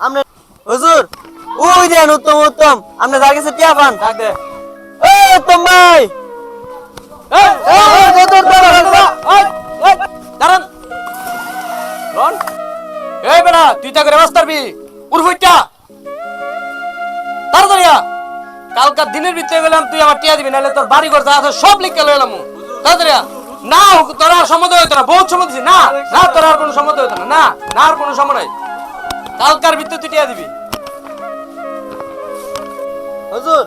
আপনি হুজুর ওই দেন উত্তম উত্তম। যার কাছে টিয়া পান। দে। ও উত্তম ভাই! দাঁড়ান, রন। এই তুই উর্ফুইটা তাড়াতাড়ি কালকার দিনের ভিতরে গেলাম তুই আমার টিয়া দিবি নাহলে তোর বাড়ি ঘর যা আছে সব লিখে লয়ে এলাম। তাড়াতাড়ি না তোর আর সম্মত হইতো না। বহুত না না তোর আর কোনো সম্মত হইতো না। না না আর কোনো সময় নাই। কালকার ভিতরে তুই টিয়া দিবি। হুজুর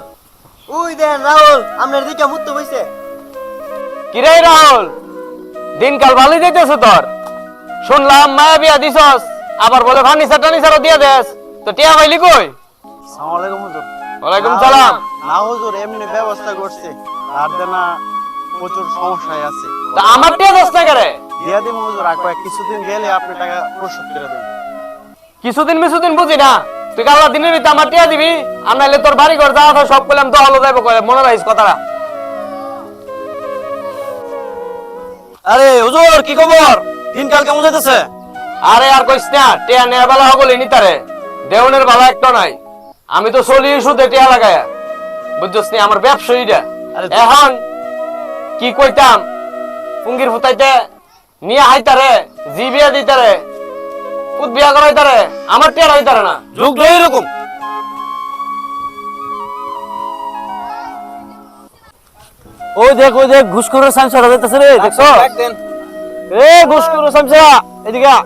ওই দেন রাহুল আপনার দিকে মুক্ত হইছে কিরে রাহুল দিনকাল ভালোই দিতেছে তোর। শুনলাম মায়া বিয়া দিছস আবার বলে ফার্নিচার টার্নিচারও দিয়ে দেস। তো টিয়া পাইলি কই? আসসালামু আলাইকুম হুজুর। ওয়ালাইকুম সালাম। না হুজুর এমনি ব্যবস্থা করছে। আর দেনা প্রচুর সমস্যায় আছে। তা আমার টিয়া দশ টাকা রে দিয়া দিম হুজুর আর কয়েক কিছুদিন গেলে আপনি টাকা পরিশোধ করে দেবেন। কিছুদিন মিছুদিন বুঝি না। তুই কাল দিনের ভিতরে আমার টিয়া দিবি আর নাইলে তোর বাড়ি ঘর যাওয়া সব করলাম তো হলো যাইব করে মনে রাখিস কথাটা। আরে হুজুর কি খবর? দিনকাল কেমন যেতেছে আরে আর কইস না টিয়া নেওয়ার বেলা হগলি নিতারে দেওনের বেলা একটা নাই। আমি তো চলি শুধু টিয়া লাগায়া। বুঝছস নি আমার ব্যবসায়ীটা এখন কি কইতাম? পুঙ্গির ফুটাইতে নিয়ে হাইতারে জি বিয়া দিতারে। পুত বিয়া করাইতারে আমার টিয়া হইতারে না। যুগ এরকম। ওই দেখ ওই দেখ ঘুষখোরের সামসা যেতেছে রে দেখছ? এ ঘুষখোরের সামসা এদিকে আ।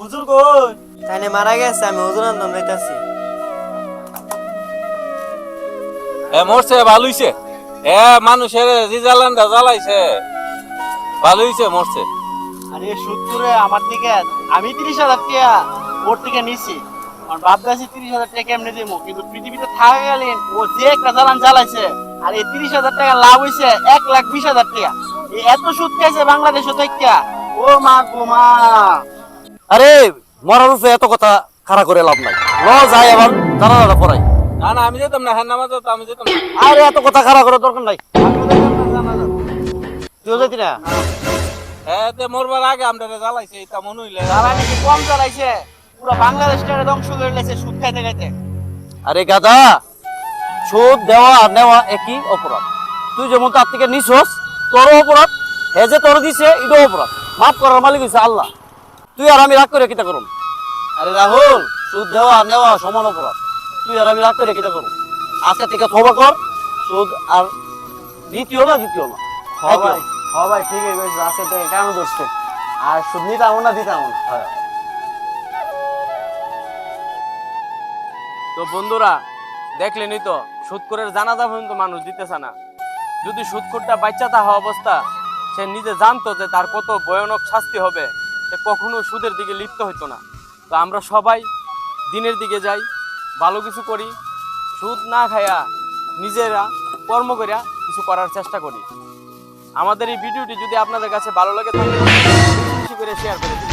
হুজুর কই? তাইলে মারা গেছে আমি হুজুর আন্দন যাইতাছি। এ মরছে ভালো হইছে। এ মানুষের রিজালান্ডা জ্বালাইছে। ভালো হইছে মরছে। আরে সত্তরে আমার দিকে আমি তিরিশ হাজার টাকা ওর থেকে নিছি। আমার বাপ গাছি তিরিশ হাজার টাকা কেমনে দিব কিন্তু পৃথিবীতে থাকা গেলেন ও যে একটা জ্বালান জ্বালাইছে আর এই তিরিশ হাজার টাকা লাভ হইছে এক লাখ বিশ হাজার টাকা। এই এত সুদ খাইছে বাংলাদেশও থেকে ও মা গো মা। আরে মরার উপরে এত কথা খাড়া করে লাভ নাই। ল যাই আবার দাঁড়া দাঁড়া পড়াই। না না আমি যেতাম না হ্যাঁ নামাজ আমি যেতাম আরে এত কথা খাড়া করার দরকার নাই। তুইও যেতি না? হ্যাঁ তে মরবার আগে আমরা জ্বালাইছে এটা মনে হইলে। তারা নাকি কম চালাইছে পুরো বাংলাদেশটা ধ্বংস করে লাইছে সুদ খাইতে খাইতে। আরে গাদা সুদ দেওয়া আর নেওয়া একই অপরাধ। তুই যেমন তার থেকে নিছস তোরও অপরাধ। হে যে তোর দিছে এটাও অপরাধ। মাফ করার মালিক হইছে আল্লাহ। তুই আর আমি রাগ করে কিতা করুম? আরে রাহুল সুদ দেওয়া আর নেওয়া সমান অপরাধ। তুই আর আমি রাগ করে কিতা করুম? আজকে থেকে থবা কর সুদ আর দ্বিতীয় না দ্বিতীয় না? ভাই হ্যাঁ ভাই, ঠিকই কইছিস আজকে থেকে কেন ধরছে আর সুদ নিতাম না, দিতাম না। তো বন্ধুরা দেখলেনই তো সুৎকরের জানাজা পর্যন্ত মানুষ দিতেছে না। যদি সুৎকরটা বাচ্চা থাকা অবস্থা, সে নিজে জানতো যে তার কত ভয়ানক শাস্তি হবে। সে কখনো সুদের দিকে লিপ্ত হইতো না। তো আমরা সবাই দিনের দিকে যাই, ভালো কিছু করি, সুদ না খায়া নিজেরা কর্ম করিয়া কিছু করার চেষ্টা করি। আমাদের এই ভিডিওটি যদি আপনাদের কাছে ভালো লাগে তাহলে করে শেয়ার করে